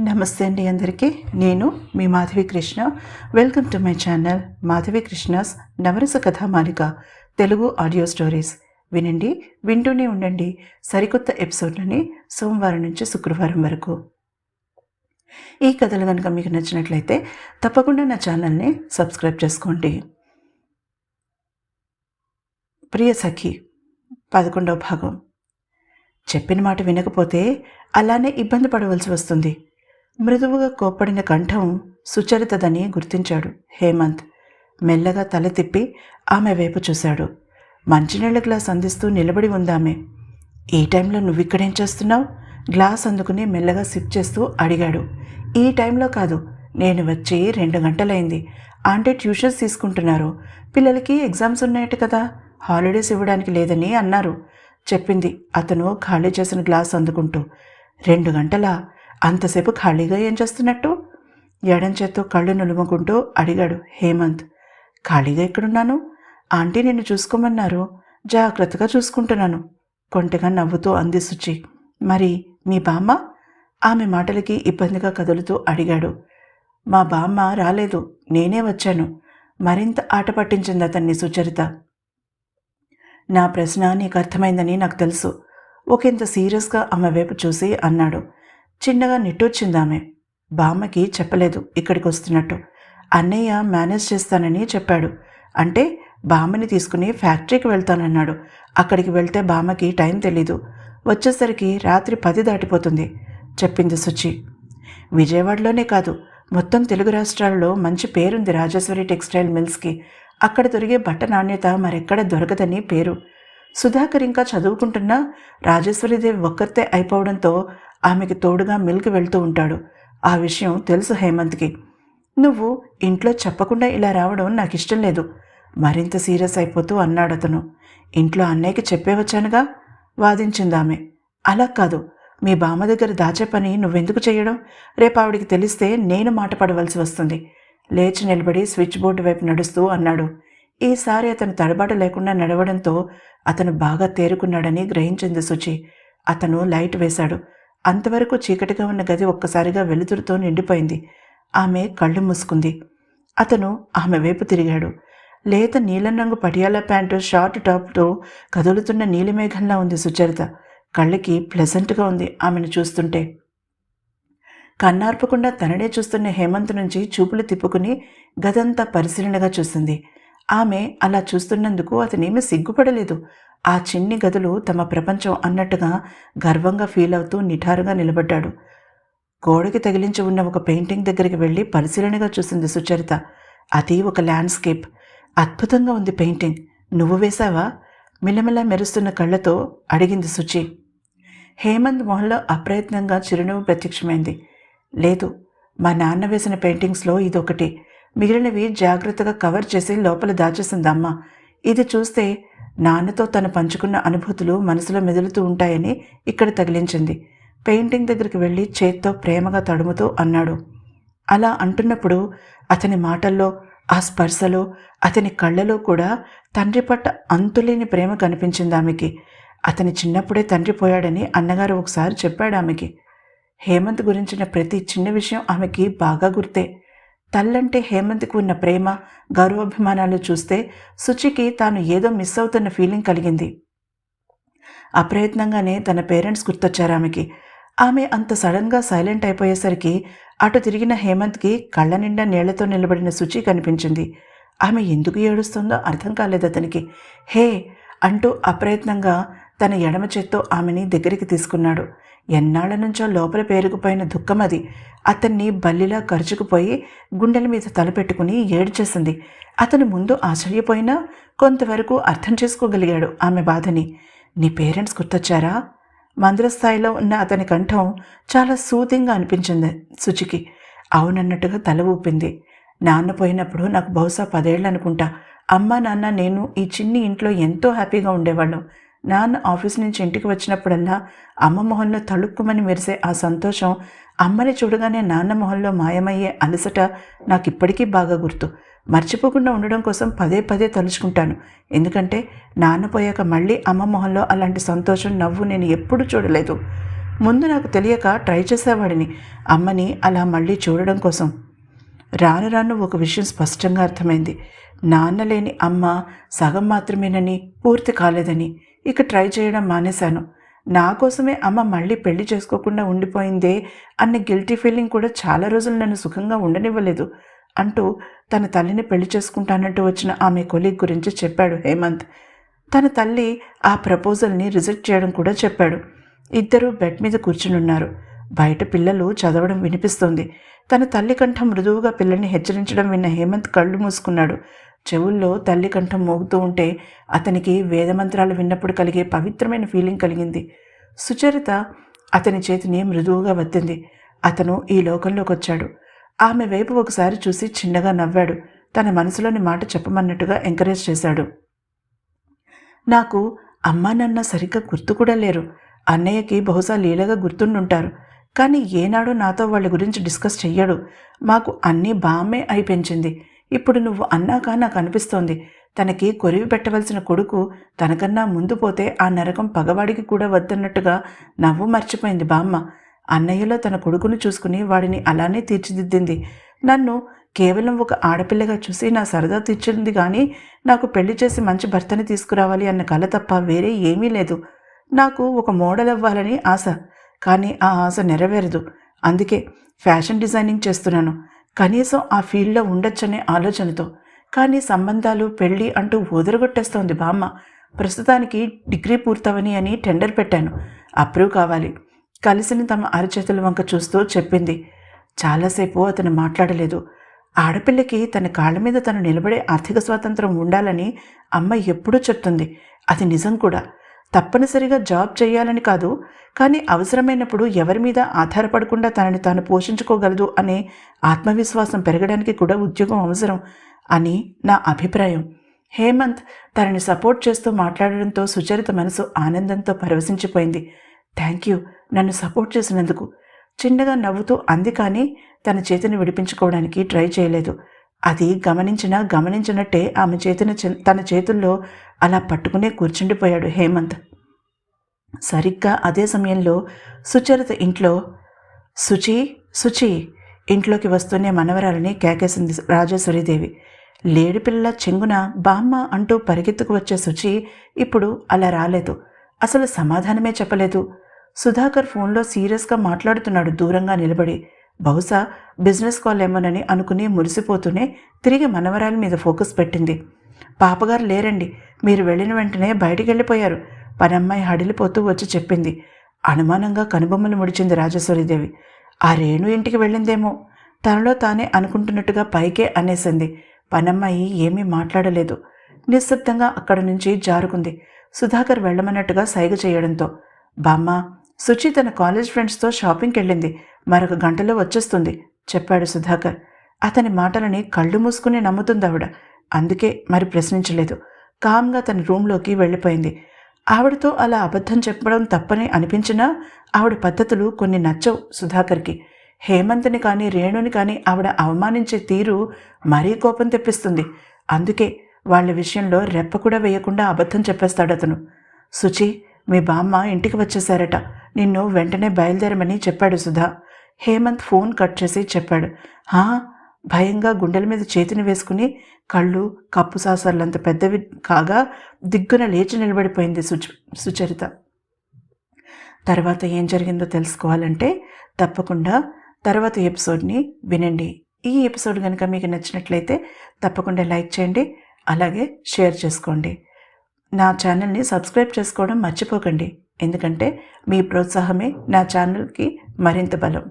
నమస్తే అండి అందరికీ. నేను మీ Madhavi Krishna. Welcome to my channel Madhavi Krishna's Navarasa Kathamalika Telugu audio stories వినండి వింటూనే ఉండండి. సరికొత్త ఎపిసోడ్లని సోమవారం నుంచి శుక్రవారం వరకు. ఈ కథలు కనుక మీకు నచ్చినట్లయితే తప్పకుండా నా ఛానల్ని సబ్స్క్రైబ్ చేసుకోండి. ప్రియ సఖి పదకొండవ భాగం. చెప్పిన మాట వినకపోతే అలానే ఇబ్బంది పడవలసి వస్తుంది. మృదువుగా కోప్పడిన కంఠం సుచరితదని గుర్తించాడు. హేమంత్ మెల్లగా తల తిప్పి ఆమె వైపు చూశాడు. మంచినీళ్ళ గ్లాస్ అందిస్తూ నిలబడి ఉందామె. ఈ టైంలో నువ్విక్కడేం చేస్తున్నావు? గ్లాస్ అందుకుని మెల్లగా సిప్ చేస్తూ అడిగాడు. ఈ టైంలో కాదు నేను వచ్చి రెండు గంటలైంది. ఆంటీ ట్యూషన్స్ తీసుకుంటున్నారు. పిల్లలకి ఎగ్జామ్స్ ఉన్నాయట కదా హాలిడేస్ ఇవ్వడానికి లేదని అన్నారు. చెప్పింది అతను ఖాళీ చేసిన గ్లాస్ అందుకుంటూ. రెండు గంటలా? అంతసేపు ఖాళీగా ఏం చేస్తున్నట్టు? ఎడం చేత్తో కళ్ళు నులుముకుంటూ అడిగాడు హేమంత్. ఖాళీగా ఎక్కడున్నాను? ఆంటీ నిన్ను చూసుకోమన్నారు. జాగ్రత్తగా చూసుకుంటున్నాను. కొంటగా నవ్వుతూ అంది సుచి. మరి మీ బామ్మ? ఆమె మాటలకి ఇబ్బందిగా కదులుతూ అడిగాడు. మా బామ్మ రాలేదు. నేనే వచ్చాను. మరింత ఆట పట్టించింది అతన్ని సుచరిత. నా ప్రశ్న నీకు అర్థమైందని నాకు తెలుసు. ఒకంత సీరియస్గా ఆమె వైపు చూసి అన్నాడు. చిన్నగా నిట్టొచ్చింది ఆమె బామ్మకి చెప్పలేదు ఇక్కడికి వస్తున్నట్టు. అన్నయ్య మేనేజ్ చేస్తానని చెప్పాడు. అంటే బామ్మని తీసుకుని ఫ్యాక్టరీకి వెళ్తానన్నాడు. అక్కడికి వెళ్తే బామ్మకి టైం తెలీదు. వచ్చేసరికి రాత్రి పది దాటిపోతుంది చెప్పింది సుచి. విజయవాడలోనే కాదు మొత్తం తెలుగు రాష్ట్రాల్లో మంచి పేరుంది రాజేశ్వరి టెక్స్టైల్ మిల్స్కి. అక్కడ దొరికే బట్ట నాణ్యత మరెక్కడ దొరకదని పేరు. సుధాకర్ ఇంకా చదువుకుంటున్నా రాజేశ్వరిదేవి ఒక్కరితే అయిపోవడంతో ఆమెకి తోడుగా మిల్కి వెళ్తూ ఉంటాడు. ఆ విషయం తెలుసు హేమంత్కి. నువ్వు ఇంట్లో చెప్పకుండా ఇలా రావడం నాకు ఇష్టం లేదు. మరింత సీరియస్ అయిపోతూ అన్నాడు అతను ఇంట్లో అన్నయ్యకి చెప్పే వచ్చానుగా? వాదించింది ఆమె అలా కాదు. మీ బామ్మ దగ్గర దాచే పని నువ్వెందుకు చేయడం? రేపు ఆవిడికి తెలిస్తే నేను మాట పడవలసి వస్తుంది. లేచి నిలబడి స్విచ్ బోర్డు వైపు నడుస్తూ అన్నాడు. ఈసారి అతను తడబాటు లేకుండా నడవడంతో అతను బాగా తేరుకున్నాడని గ్రహించింది శుచి అతను లైట్ వేశాడు. అంతవరకు చీకటిగా ఉన్న గది ఒక్కసారిగా వెలుతురుతో నిండిపోయింది. ఆమె కళ్ళు మూసుకుంది. అతను ఆమె వైపు తిరిగాడు. లేత నీలం రంగు పటియాల ప్యాంటు షార్ట్ టాప్తో కదులుతున్న నీలిమేఘంలా ఉంది సుచరిత. కళ్ళకి ప్లెజెంట్గా ఉంది ఆమెను చూస్తుంటే. కన్నార్పకుండా తననే చూస్తున్న హేమంత్ నుంచి చూపులు తిప్పుకుని గదంతా పరిశీలనగా చూసింది. ఆమె అలా చూస్తున్నందుకు అతనేమి సిగ్గుపడలేదు. ఆ చిన్ని గదులు తమ ప్రపంచం అన్నట్టుగా గర్వంగా ఫీల్ అవుతూ నిఠారుగా నిలబడ్డాడు. గోడకి తగిలించి ఉన్న ఒక పెయింటింగ్ దగ్గరికి వెళ్ళి పరిశీలనగా చూసింది సుచరిత. అది ఒక ల్యాండ్స్కేప్. అద్భుతంగా ఉంది పెయింటింగ్. నువ్వు వేశావా? మిలమిలా మెరుస్తున్న కళ్ళతో అడిగింది సుచి. హేమంత్ మొహంలో అప్రయత్నంగా చిరునవ్వు ప్రత్యక్షమైంది. లేదు మా నాన్న వేసిన పెయింటింగ్స్లో ఇదొకటి. మిగిలినవి జాగ్రత్తగా కవర్ చేసి లోపల దాచేసింది ఇది చూస్తే నాన్నతో తను పంచుకున్న అనుభూతులు మనసులో మెదులుతూ ఉంటాయని ఇక్కడ తగిలించింది. పెయింటింగ్ దగ్గరికి వెళ్ళి చేత్తో ప్రేమగా తడుముతూ అన్నాడు. అలా అంటున్నప్పుడు అతని మాటల్లో ఆ స్పర్శలో అతని కళ్ళలో కూడా తండ్రి పట్ల అంతులేని ప్రేమ కనిపించింది ఆమెకి. అతని చిన్నప్పుడే తండ్రి పోయాడని అన్నగారు ఒకసారి చెప్పాడు ఆమెకి. హేమంత్ గురించిన ప్రతి చిన్న విషయం ఆమెకి బాగా గుర్తే. తల్లంటే హేమంత్కి ఉన్న ప్రేమ గౌరవాభిమానాలు చూస్తే సుచికి తాను ఏదో మిస్ అవుతున్న ఫీలింగ్ కలిగింది. అప్రయత్నంగానే తన పేరెంట్స్ గుర్తొచ్చారు ఆమెకి. ఆమె అంత సడన్గా సైలెంట్ అయిపోయేసరికి అటు తిరిగిన హేమంత్కి కళ్ళ నిండా నీళ్ళతో నిలబడిన శుచి కనిపించింది. ఆమె ఎందుకు ఏడుస్తుందో అర్థం కాలేదు అతనికి. హే! అంటూ అప్రయత్నంగా తన ఎడమ చేత్తో ఆమెని దగ్గరికి తీసుకున్నాడు. ఎన్నాళ్ళ నుంచో లోపల పేరుకుపోయిన దుఃఖం అది. అతన్ని బల్లిలా కరుచుకుపోయి గుండెల మీద తలపెట్టుకుని ఏడ్చేసింది. అతను ముందు ఆశ్చర్యపోయినా కొంతవరకు అర్థం చేసుకోగలిగాడు ఆమె బాధని. నీ పేరెంట్స్ గుర్తొచ్చారా? మంద్రస్థాయిలో ఉన్న అతని కంఠం చాలా సూతింగా అనిపించింది శుచికి అవునన్నట్టుగా తల ఊపింది. నాన్న పోయినప్పుడు నాకు బహుశా పదేళ్ళు అనుకుంటా అమ్మ నాన్న నేను ఈ చిన్ని ఇంట్లో ఎంతో హ్యాపీగా ఉండేవాళ్ళం. నాన్న ఆఫీస్ నుంచి ఇంటికి వచ్చినప్పుడల్లా అమ్మ మొహంలో తళుక్కుమని మెరిసే ఆ సంతోషం అమ్మని చూడగానే నాన్న మొహంలో మాయమయ్యే అలసట నాకు ఇప్పటికీ బాగా గుర్తు. మర్చిపోకుండా ఉండడం కోసం పదే పదే తలుచుకుంటాను. ఎందుకంటే నాన్న పోయాక మళ్ళీ అమ్మ మొహంలో అలాంటి సంతోషం నవ్వు నేను ఎప్పుడూ చూడలేదు. ముందు నాకు తెలియక ట్రై చేసేవాడిని. అమ్మని అలా మళ్ళీ చూడడం కోసం. రాను రాను ఒక విషయం స్పష్టంగా అర్థమైంది. నాన్న లేని అమ్మ సగం మాత్రమేనని పూర్తి కాలేదని. ఇక ట్రై చేయడం మానేశాను. నా కోసమే అమ్మ మళ్ళీ పెళ్ళి చేసుకోకుండా ఉండిపోయిందే అన్న గిల్టీ ఫీలింగ్ కూడా చాలా రోజులు నన్ను సుఖంగా ఉండనివ్వలేదు అంటూ తన తల్లిని పెళ్ళి చేసుకుంటానంటూ వచ్చిన ఆమె కొలీగ్ గురించి చెప్పాడు హేమంత్. తన తల్లి ఆ ప్రపోజల్ని రిజెక్ట్ చేయడం కూడా చెప్పాడు. ఇద్దరూ బెడ్ మీద కూర్చునున్నారు. బయట పిల్లలు చదవడం వినిపిస్తోంది. తన తల్లి కంఠం మృదువుగా పిల్లల్ని హెచ్చరించడం విన్న హేమంత్ కళ్ళు మూసుకున్నాడు. చెవుల్లో తల్లి కంఠం మోగుతూ ఉంటే అతనికి వేదమంత్రాలు విన్నప్పుడు కలిగే పవిత్రమైన ఫీలింగ్ కలిగింది. సుచరిత అతని చేతిని మృదువుగా వత్తింది. అతను ఈ లోకంలోకి వచ్చాడు ఆమె వైపు ఒకసారి చూసి చిన్నగా నవ్వాడు. తన మనసులోని మాట చెప్పమన్నట్టుగా ఎంకరేజ్ చేశాడు. నాకు అమ్మా నాన్న సరిగ్గా గుర్తు కూడా లేరు. అన్నయ్యకి బహుశా లీలగా గుర్తుండుంటారు. కానీ ఏనాడు నాతో వాళ్ళ గురించి డిస్కస్ చెయ్యడు. మాకు అన్నీ బామ్మే అయి పెంచింది. ఇప్పుడు నువ్వు అన్నాక నాకు అనిపిస్తోంది. తనకి కొరివి పెట్టవలసిన కొడుకు తనకన్నా ముందు పోతే ఆ నరకం పగవాడికి కూడా వద్దన్నట్టుగా నవ్వు మర్చిపోయింది బామ్మ. అన్నయ్యలో తన కొడుకును చూసుకుని వాడిని అలానే తీర్చిదిద్దింది. నన్ను కేవలం ఒక ఆడపిల్లగా చూసి నా సరదా తీర్చింది కానీ నాకు పెళ్ళి చేసి మంచి భర్తని తీసుకురావాలి అన్న కల తప్ప వేరే ఏమీ లేదు. నాకు ఒక మోడల్ అవ్వాలని ఆశ. కానీ ఆ ఆశ నెరవేరదు. అందుకే ఫ్యాషన్ డిజైనింగ్ చేస్తున్నాను. కనీసం ఆ ఫీల్డ్లో ఉండొచ్చనే ఆలోచనతో. కానీ సంబంధాలు పెళ్ళి అంటూ ఊదరగొట్టేస్తోంది బామ్మ. ప్రస్తుతానికి డిగ్రీ పూర్తవని అని టెండర్ పెట్టాను. అప్రూవ్ కావాలి. కలిసిన తమ అరచేతుల వంక చూస్తూ చెప్పింది. చాలాసేపు అతను మాట్లాడలేదు. ఆడపిల్లకి తన కాళ్ళ మీద తను నిలబడే ఆర్థిక స్వాతంత్రం ఉండాలని అమ్మ ఎప్పుడూ చెప్తుంది. అది నిజం కూడా. తప్పనిసరిగా జాబ్ చేయాలని కాదు కానీ అవసరమైనప్పుడు ఎవరి మీద ఆధారపడకుండా తనని తాను పోషించుకోగలదు అనే ఆత్మవిశ్వాసం పెరగడానికి కూడా ఉద్యోగం అవసరం అని నా అభిప్రాయం. హేమంత్ తనని సపోర్ట్ చేస్తూ మాట్లాడడంతో సుచరిత మనసు ఆనందంతో పరవశించిపోయింది. థ్యాంక్ యూ నన్ను సపోర్ట్ చేసినందుకు. చిన్నగా నవ్వుతూ అంది కానీ తన చేతిని విడిపించుకోవడానికి ట్రై చేయలేదు. అది గమనించినా గమనించినట్టే ఆమె చేతిని తన చేతుల్లో అలా పట్టుకునే కూర్చుండిపోయాడు హేమంత్. సరిగ్గా అదే సమయంలో సుచరిత ఇంట్లో సుచి సుచి ఇంట్లోకి వస్తూనే మనవరాలని కేకేసింది రాజేశ్వరీదేవి. లేడిపిల్ల చెంగున బామ్మ అంటూ పరిగెత్తుకు వచ్చే శుచి ఇప్పుడు అలా రాలేదు. అసలు సమాధానమే చెప్పలేదు. సుధాకర్ ఫోన్లో సీరియస్గా మాట్లాడుతున్నాడు దూరంగా నిలబడి. బహుశా బిజినెస్ కాల్ ఏమోనని అనుకుని మురిసిపోతూనే తిరిగి మనవరాల మీద ఫోకస్ పెట్టింది. పాపగారు లేరండి. మీరు వెళ్ళిన వెంటనే బయటికి వెళ్ళిపోయారు. పనమ్మాయి హడిలిపోతూ వచ్చి చెప్పింది. అనుమానంగా కనుబొమ్మలు ముడిచింది రాజేశ్వరీదేవి. ఆ రేణు ఇంటికి వెళ్ళిందేమో? తనలో తానే అనుకుంటున్నట్టుగా పైకే అనేసింది. పనమ్మాయి ఏమీ మాట్లాడలేదు. నిశ్శబ్దంగా అక్కడి నుంచి జారుకుంది. సుధాకర్ వెళ్ళమన్నట్టుగా సైగ చేయడంతో. బామ్మ సుచి తన కాలేజ్ ఫ్రెండ్స్తో షాపింగ్కి వెళ్ళింది. మరొక గంటలో వచ్చేస్తుంది చెప్పాడు సుధాకర్. అతని మాటలని కళ్ళు మూసుకుని నమ్ముతుంది ఆవిడ అందుకే మరి ప్రశ్నించలేదు. కామ్గా తన రూంలోకి వెళ్ళిపోయింది. ఆవిడతో అలా అబద్ధం చెప్పడం తప్పని అనిపించినా ఆవిడ పద్ధతులు కొన్ని నచ్చవు సుధాకర్కి. హేమంత్ని కానీ రేణుని కానీ ఆవిడ అవమానించే తీరు మరీ కోపం తెప్పిస్తుంది. అందుకే వాళ్ళ విషయంలో రెప్ప కూడా వేయకుండా అబద్ధం చెప్పేస్తాడు అతను. సుచి మీ బామ్మ ఇంటికి వచ్చేశారట నిన్ను వెంటనే బయలుదేరమని చెప్పాడు సుధా. హేమంత్ ఫోన్ కట్ చేసి చెప్పాడు. హా భయంగా గుండెల మీద చేతిని వేసుకుని కళ్ళు కప్పు సాసర్లంత పెద్దవి కాగా దిగ్గున లేచి నిలబడిపోయింది సుచ సుచరిత. తర్వాత ఏం జరిగిందో తెలుసుకోవాలంటే తప్పకుండా తర్వాత ఎపిసోడ్ని వినండి. ఈ ఎపిసోడ్ కనుక మీకు నచ్చినట్లయితే తప్పకుండా లైక్ చేయండి అలాగే షేర్ చేసుకోండి. నా ఛానల్ని సబ్స్క్రైబ్ చేసుకోవడం మర్చిపోకండి ఎందుకంటే మీ ప్రోత్సాహమే నా ఛానల్కి మరింత బలం.